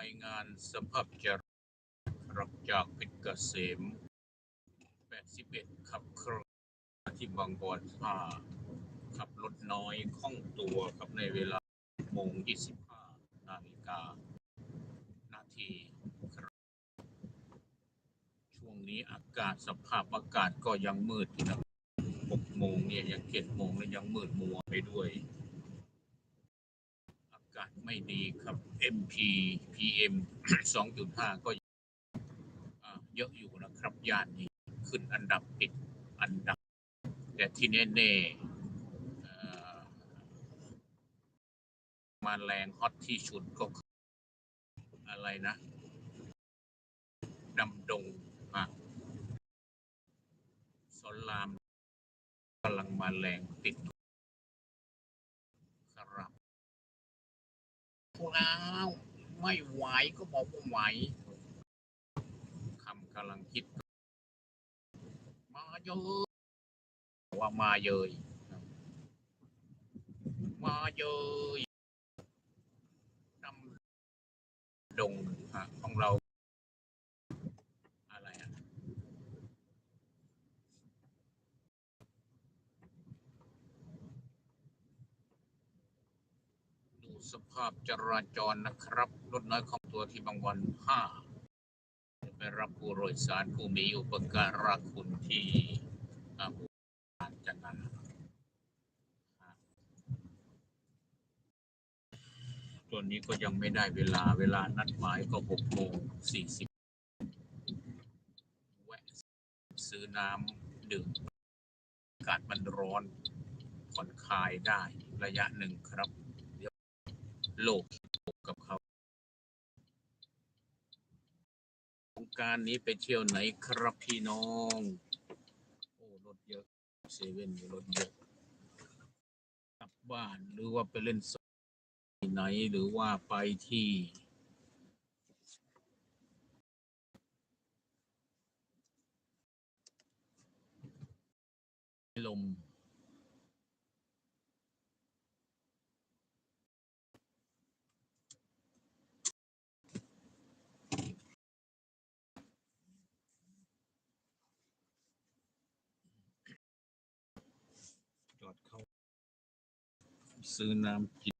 รายงานสภาพจรารับจากเพชรเกษม 81 ขับเคลื่อนที่บางบอนท่าขับรถน้อยคล่องตัวครับในเวลาโมง 25 นาฬิกา นาทีครับช่วงนี้อากาศสภาพอากาศก็ยังมืดอยู่นะ6โมงเนี่ยยัง7โมงแล้วยังมืดมัวไปด้วย ไม่ดีครับ MP PM 2.5 ก็เยอะอยู่นะครับย่านนี้ขึ้นอันดับติดอันดับ แต่ที่แน่ๆเอ่มาแรงฮอตที่สุดก็อะไรนะดำดงอะสอนรามกำลังมาแรงติด แล้ว ไม่ไหวก็บอกว่าไหวคำกำลังคิด มาเยอะว่ามาเยยมาเยยนำดงฮะของเรา อะไรอะ ดู สภาพจราจรนะครับรถน้อยของตัวที่บางวันห้าไปรับผู้โดยสารผู้มีอุปการะคุณที่อ่าอุบลจันทร์ตัวนี้ก็ยังไม่ได้เวลาเวลานัดหมายก็หกโมงสี่สิบแวะซื้อน้ำดื่มอากาศมันร้อนผ่อนคลายได้ระยะหนึ่งครับ โลกกับเขาสงการนี้ไปเที่ยวไหนครับพี่น้อง โอ้รถเยอะเซเว่นรถเยอะกลับบ้านหรือว่าไปเล่นสที่ไหนหรือว่าไปที่ ลม จอดเข้า ซื้อน้ำกิน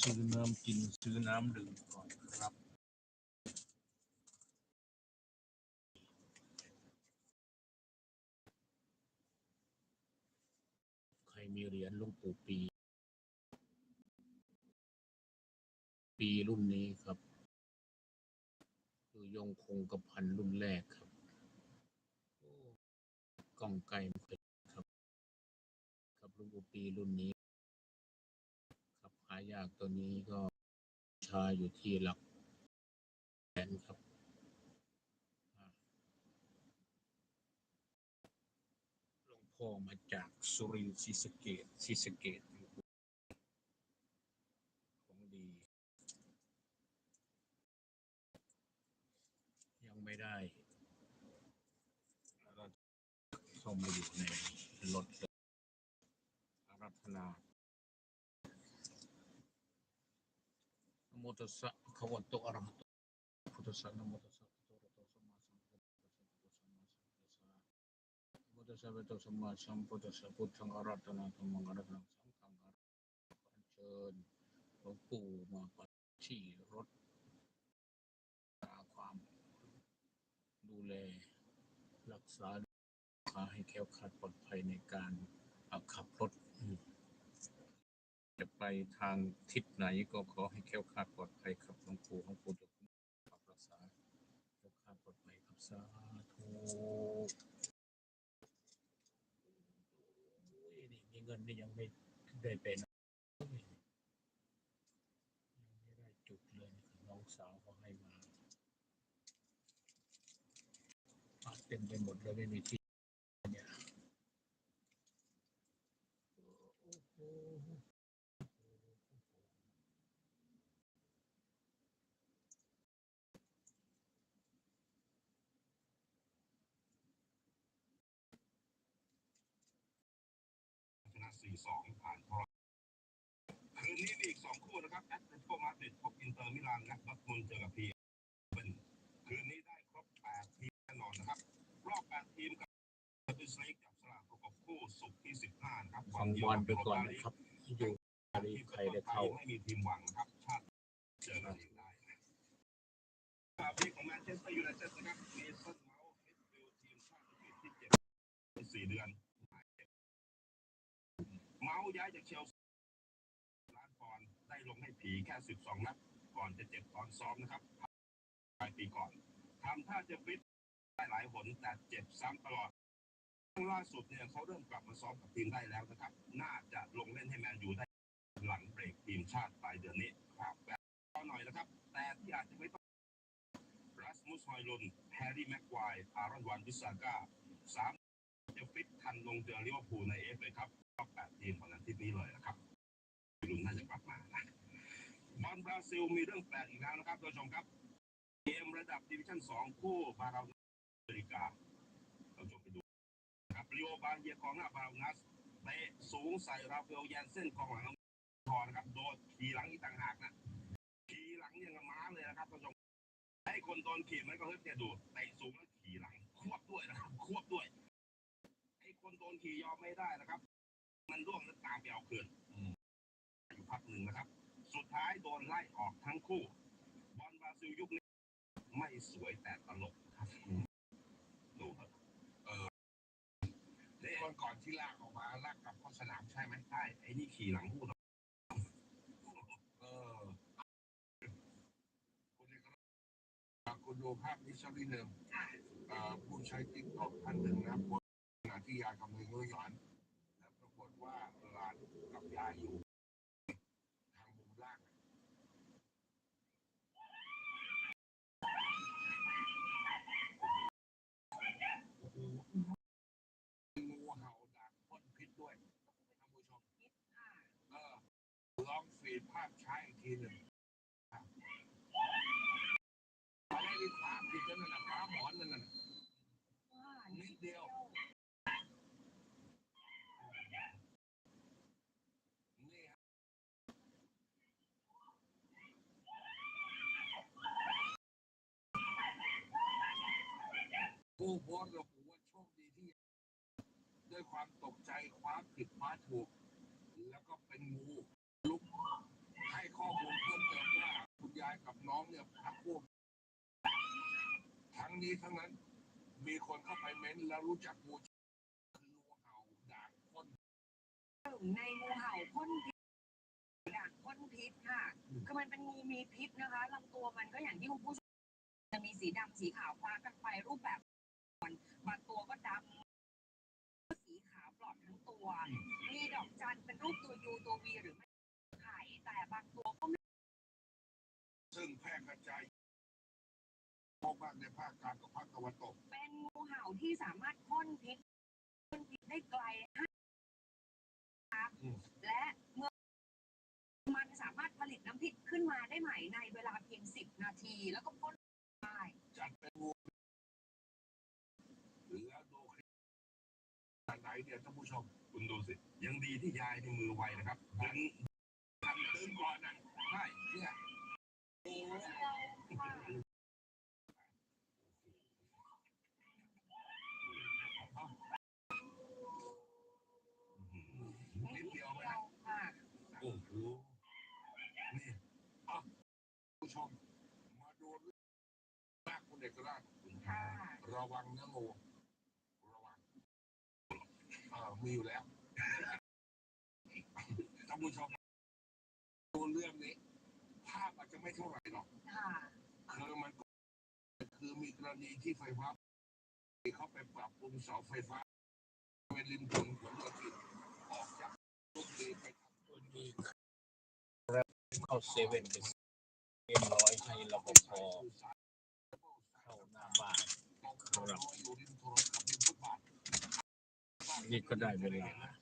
ซื้อน้ำกินซื้อน้ำดื่มก่อนครับใครมีเหรียญหลุงปู่ปี ปีรุ่นนี้ครับคือยงคงกระพันรุ่นแรกครับกล้องไกลไม่ค่อยครับ ครับหลุงปู่ปีรุ่นนี้ ครับหายากตัวนี้ก็ชาอยู่ที่หลักแสนครับหลวงพ่อมาจากสุรินทร์ศรีสเกดศรีสเกดของดี ยัง ไม่ได้ แล้วก็เข้ามาอยู่ในรถอารัธนาโมตัสสะภะคะวะโตอระหะโตพุทธัสสะนโมตัสสะภะคะโตสัมมาสัมพุทธัสสะนะโมตัสสะภะคะวะโตสัมมาสัมพุทธัสสะพุทธังอรัตนาธัมมังอรัตนาสังฆังอรัตนาอัญเชิญหลวงปู่มาปัดที่รถตาความ ดูแล รักษาพาให้แคล้วคลาดปลอดภัยในการอ่าขับรถอืมจะไปทางทิศไหนก็ขอให้แคล้วคลาดปลอดภัยครับหลวงปู่ของปู่จะคุ้มครองรักษาแคล้วคลาดปลอดภัยครับสาธุโอ้ยนี่มีเงินนี่ยังไม่ได้เป็น ต็มไปหมดเลยไม่มีที่เนี่ยชนะ4-2ผ่านพอคืนนี้มีอีกสองคู่นะครับแอตเลติโกมาดริดพ ทีมกับแชมเปี้ยนส์ลีกจับสลากประกบคู่ศุกร์ที่สิบห้านะครับฟังบอลไปก่อนนะครับอยู่อารีใครได้เข้าไม่มีทีมหวังนะครับชาติเจอกันเองได้นะข่าวพีของแมนเชสเตอร์ยูไนเต็ดนะครับมีเส้นเมาส์มิดฟิลด์ทีมชาติอังกฤษที่เจ็บไปสี่เดือนเมาส์ย้ายจากเชลซีล้านปอนด์ได้ลงให้ผีแค่12นัดก่อนจะเจ็บตอนซ้อมนะครับปลายปีก่อนทำท่าจะฟิต ได้หลายหนแต่เจ็บซ้ำตลอดล่าสุดเนี่ยเขาเริ่มกลับมาซ้อมกับทีมได้แล้วนะครับ น่าจะลงเล่นให้แมนยูได้หลังเบรกทีมชาติปลายเดือนนี้ครับแบบหน่อยนะครับ แต่ที่อาจจะไม่ต้องรัสมุสฮอยลุนแฮร์รี่แม็กควายอารอนวันวิสาก้าสามจะฟิตทันลงเจอลิเวอร์พูลในเอฟเลยครับรอบแปดทีมของอาทิตย์นี้เลยนะครับลุนน่าจะกลับมานะบอลบราซิลมีเรื่องแปลกอีกแล้วนะครับท่านผู้ชมครับเกมระดับดิวิชั่น2คู่บาราอเม ริกาเราชมไปดูครับริโอบานเยกองหน้าบาลนัสเตะสูงใส่ราฟาเอลแยนเส้นกองหลังพอนะครับ โดนขี่หลังอีกต่างหากนะขี่หลังย่างม้าเลยนะครับท่านผู้ชมไอ้คนโดนขี่มันก็เฮ้ยเนี่ยดูเตะสูงแล้วขี่หลัง ควบด้วยนะครับควบด้วยไอ้คนโดนขี่ยอมไม่ได้นะครับ มันร่วงแล้วตามไปเอาคืนอยู่พักหนึ่งนะครับ สุดท้ายโดนไล่ออกทั้งคู่ บอลบราซิลยุคนี้ไม่สวยแต่ตลกครับดูครับ คนก่อนที่ลากออกมาลากกลับเข้าสนามใช่ไหมใช่ไอ้นี่ขี่หลังพูดเออคุณเอกลักษณ์อะคุณดูภาพนี้สักนิดหนึ่งผู้ใช้ติ๊กต็อกท่านหนึ่งนะโพสขณะที่ยายกำลังย้อยหยอนแล้วปรากฏว่าหลานกับยายอยู่ ทางมุมล่าง โอ้โหงูเห่าดักพ่นพิษด้วยท่านผู้ชมเออีภาพช้าอีกทีหนึ่งครับอะไรนี่ความผิดนั่นน่ะฟ้าหมอนนั่นน่ะนิดเดียวผู้โพสต์ระบุว่าโชคดีที่ ด้วยความตกใจคว้าผิดคว้าถูก แล้วก็เป็นงู ให้ข้อมูลเพิ่มเติมว่าคุณยายกับน้องเนี่ยพักพวกทั้งนี้ทั้งนั้น มีคนเข้าไปเม้นต์แล้วรู้จักงูคืองูเห่าด่างพ่นในงูเห่าพ่นพิษด่างพ่นพิษค่ะคือมันเป็นงูมีพิษนะคะลำตัวมันก็อย่างที่คุณผู้ชมจะมีสีดำสีขาวคล้ากันไปรูปแบบมันบางตัวก็ดำสีขาวปลอดทั้งตัว มีดอกจันเป็นรูปตัวยูตัววีหรือไม่ไข่ แต่บางตัวก็ไม่ซึ่งแพร่กระจายพบมากในภาคกลางกับภาคตะวันตก เป็นงูเห่าที่สามารถพ่นพิษพ่นพิษได้ไกลห้าอืมและเมื่อมันสามารถผลิตน้ำพริกขึ้นมาได้ใหม่ในเวลาเพียง10นาที แล้วก็พ่นได้จัดเป็นงูแล้วดูคลิปขนาดไหนเนี่ยท่านผู้ชมคุณดูสิ ยังดีที่ยายในมือไวนะครับดึง โอ้ยนิดเดียวไหมเราค่ะโอ้โหนี่อะผู้ชม มาดูเรื่องแรกคุณเอกราชระวังเนะงูระวังอ่ามีอยู่แล้วท่านผู้ชม เรื่องนี้ภาพอาจจะไม่เท่าไหร่หรอกค่ะคือมันก็คือมีกรณีที่ไฟฟ้าเขาไปปรับปรุงเสาไฟฟ้าเวลินทนผลโยธินออกจากลูกดีไปทำตัวนี้เข้าเซเว่นเป็นเอ็มร้อยให้รปภเข้าหน้าบ้านครับนี่ก็ได้เวลาต้อ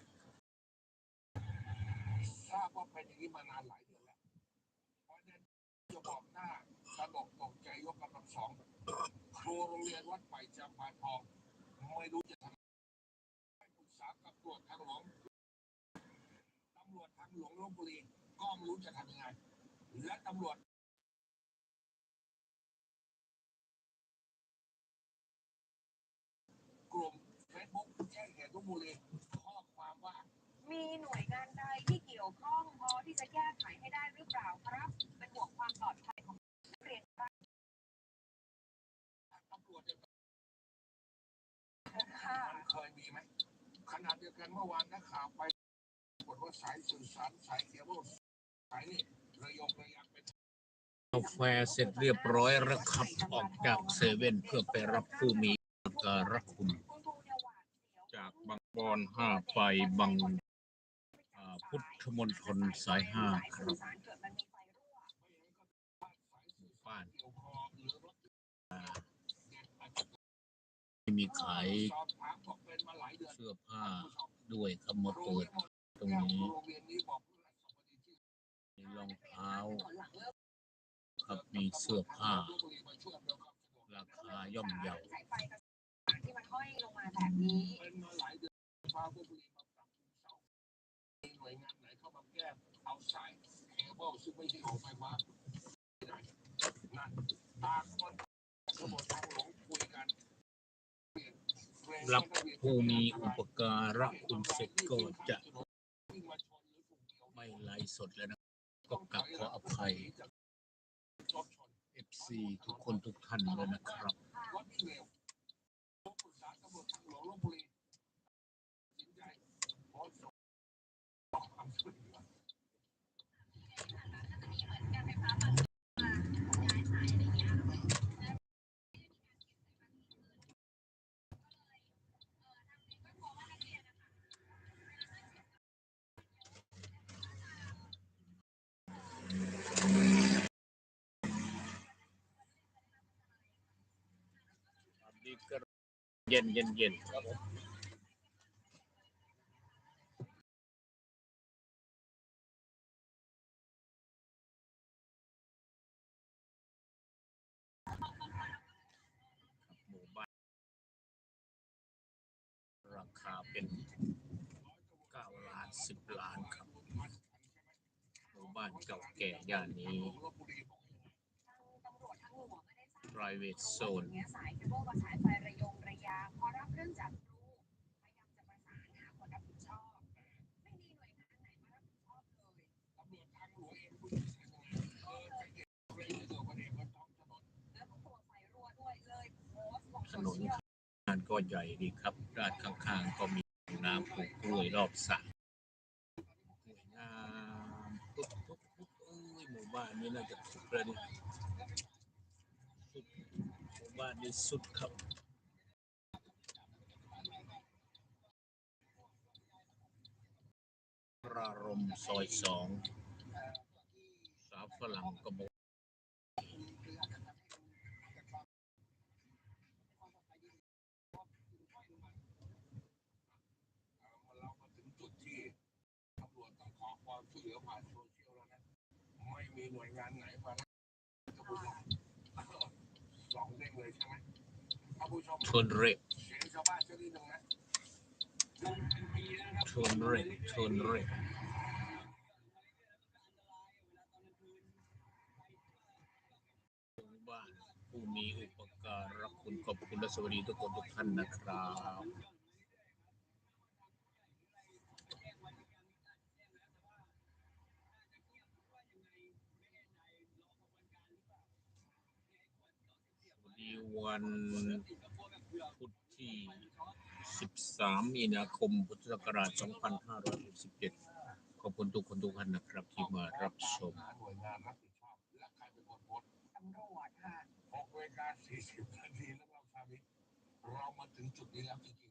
เป็นอย่างนี้มานานหลายเดือนแล้ว เพราะฉะนั้นจะบอกหน้าตลกตกใจยกกำลังสองครูโรงเรียนวัดใหม่จำปาทองไม่รู้จะทำไปปรึกษากับตำรวจทางหลวงตำรวจทางหลวงลบบุรีก็ไม่รู้จะทำยังไง และตำรวจกลุ่มเฟซบุ๊กแจ้งเหตุลบบุรีข้อความว่า มีหน่วยงานใดที่เกี่ยวข้องพอที่จะแก้ไขให้ได้หรือเปล่าครับ เป็นห่วงความปลอดภัยของนักเรียนบ้าง ตำรวจเนี่ย ค่ะ มันเคยมีไหมขนาดเดียว กันเมื่อวานนักข่าวไปปรากฏว่าสายสื่อสารสายเคเบิลสายนี่ระยงระยักเป็นกาแฟเสร็จเรียบร้อยแล้วครับออกจากเซเว่นเพื่อไปรับผู้มีอุปการคุณ จากบางบอนห้าไปบางพุทธมณฑลสายห้าครับบ้านเกี่มีขายเสื้อผ้า ด้วยครับมาเปิดตรงนี้มีรองเท้าครับมีเสื้อผ้า ราคาย่อมเยาที่มันห้อยลงมาแบบนี้เป็นมาหลายเดือนพาลพบุรีมาปรับปรุงเสามีหน่วยงานไหนเข้ามาแก้เอาสายเคเบิลซึ่งไม่ใช่ของไฟฟ้านั่นตาคนตำรวจทางหลวงคุยกัน รับผู้มีอุปการะคุณเสร็จก็จะวิ่งมาชนหรือถูกเกี่ยวไม่ไลฟ์สดแล้วนะ ก็กลับขออภัยเอฟซีทุกคนทุกท่านเลยนะครับ รถวิ่งเร็วผมปรึกษาตำรวจทางหลวงลพบุรีตัดสินใจขอส่งขอความช่วยเหลือ อันนี้ก็เย็นเย็นเย็นครับผมหมู่บ้านราคาเป็นเก้าล้านสิบล้านครับ หมู่บ้านเก่าแก่ย่านนี้ บรีบอกตำรวจทางหลวงไม่ได้ทราบ private โซ zone นสายเคเบิลกับสายไฟระยงระยางพอรับเรื่องจากครูพยายามจะประสานหาคนรับผิดชอบ ไม่มีหน่วยงานไหนมารับผิดชอบเลยตำรวจทางหลวงเองผู้ที่ทำงานเออไปเก็บเรื่องเกี่ยวกับเด็กบนท้องถนนแล้วก็ตัวไฟรั่วด้วยเลยโพสต์ลงโซนนเชียลงานก็ใหญ่ดีครับด้านข้างๆก็มีน้ำปลูกกล้วยรอบสระสวยงามปุ๊บปุ๊บปุ๊บเอ้ยหมู่บ้านนี้น่าจะสุดแล้วนี่ สุดว่านนี้สุดครับระรมซอยสองสาวฝรั่งกบอกเรามาถึงจุดที่ตำรวจต้องขอความช่วยเหลือผ่านโซเชียลแล้วนะไม่มีหน่วยงานไหนมารับท่านผู้ชมสองเด้งเลยใชนเร็วชนสักชนเร็วชนเร็วหมู่บ้านผู้มีอุปการะคุณขอบคุณและสวัสดีทุกคนทุกท่านนะครับ ดีวันพุธที่ 13 มีนาคม พุทธศักราช 2567 ขอบคุณทุกคนทุกท่านนะครับที่มารับชมหน่วยงานรับผิดชอบและใครเป็นคนโพสตำรวจค่ะ6เวลา40นาทีแล้วเราทำนี้เรามาถึงจุดนี้แล้วจริง